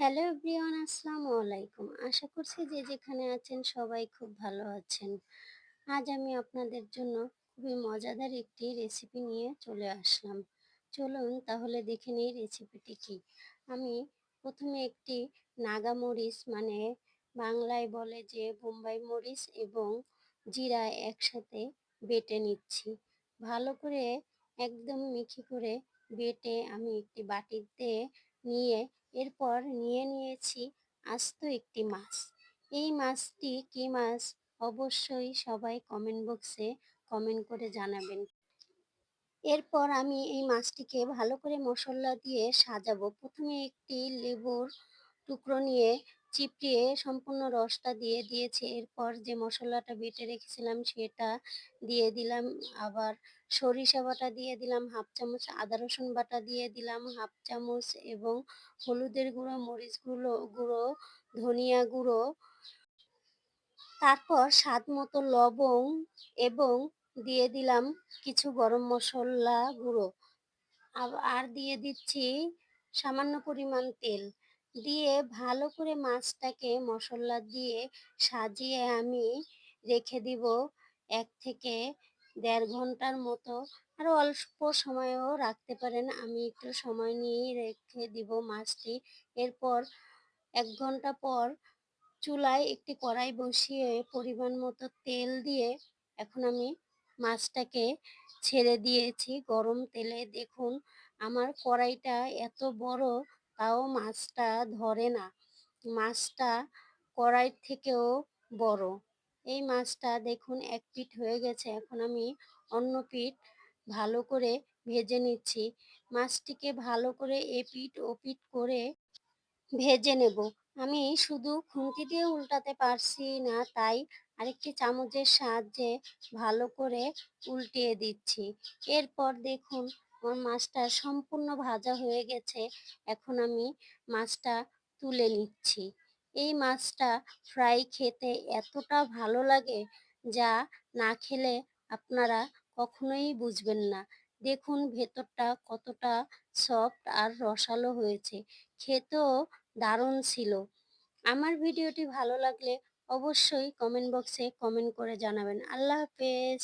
Hello everyone, আসসালামু আলাইকুম। আশা করছি যে যেখানে আছেন সবাই খুব ভালো আছেন। আজ আমি আপনাদের জন্য খুবই মজাদার একটি রেসিপি নিয়ে চলে আসলাম। চলুন তাহলে দেখে নিই রেসিপিটি কি। আমি প্রথমে একটি নাগা মরিচ মানে বাংলায় বলে যে বোম্বাই মরিচ এবং জিরা একসাথে বেটে নিচ্ছি। ভালো করে একদম মিহি করে বেটে আমি একটি বাটিতে নিয়ে এরপর নিয়ে নিয়েছি আস্ত একটি মাছ। এই মাছটি কি মাছ? অবশ্যই সবাই কমেন্ট বক্সে কমেন্ট করে জানাবেন। এরপর আমি এই মাছটিকে ভালো করে মশলা দিয়ে সাজাবো। প্রথমে একটি লেবুর টুকরো নিয়ে চিপড়িয়ে সম্পূর্ণ রসটা দিয়ে দিয়েছি। এরপর যে মশলাটা বেটে রেখেছিলাম সেটা দিয়ে দিলাম। আবার সরিষা বাটা দিয়ে দিলাম, হাফ চামচ আদা রসুন বাটা দিয়ে দিলাম, হাফ চামচ এবং হলুদের গুঁড়ো, মরিচ গুঁড়ো গুঁড়ো, ধনিয়া গুঁড়ো। তারপর স্বাদ মতো লবং এবং দিয়ে দিলাম কিছু গরম মশলা গুঁড়ো। আর দিয়ে দিচ্ছি সামান্য পরিমাণ তেল। দিয়ে ভালো করে মাছটাকে মশলা দিয়ে সাজিয়ে আমি রেখে দিব এক থেকে দেড় ঘণ্টার মতো। আরও অল্প সময়ও রাখতে পারেন, আমি একটু সময় নিয়েই রেখে দিব মাছটি। এরপর এক ঘণ্টা পর চুলায় একটি কড়াই বসিয়ে পরিমাণ মতো তেল দিয়ে এখন আমি মাছটাকে ছেড়ে দিয়েছি। গরম তেলে দেখুন, আমার কড়াইটা এত বড় তাও মাছটা ধরে না। মাছটা কড়াইর থেকেও বড়। এই মাছটা দেখুন, এক পিঠ হয়ে গেছে। এখন আমি অন্য পিঠ ভালো করে ভেজে নিচ্ছি। মাছটিকে ভালো করে এপিঠ ওপিঠ করে ভেজে নেব। আমি শুধু খুন্তি দিয়ে উল্টাতে পারছি না, তাই আরেকটি চামচের সাহায্যে ভালো করে উল্টিয়ে দিচ্ছি। এরপর দেখুন আমার মাছটা সম্পূর্ণ ভাজা হয়ে গেছে। এখন আমি মাছটা তুলে নিচ্ছি। এই মাছটা ফ্রাই খেতে এতটা ভালো লাগে যা না খেলে আপনারা কখনোই বুঝবেন না। দেখুন ভেতরটা কতটা সফট আর রসালো হয়েছে। খেতেও দারুণ ছিল। আমার ভিডিওটি ভালো লাগলে অবশ্যই কমেন্ট বক্সে কমেন্ট করে জানাবেন। আল্লাহ হাফেজ।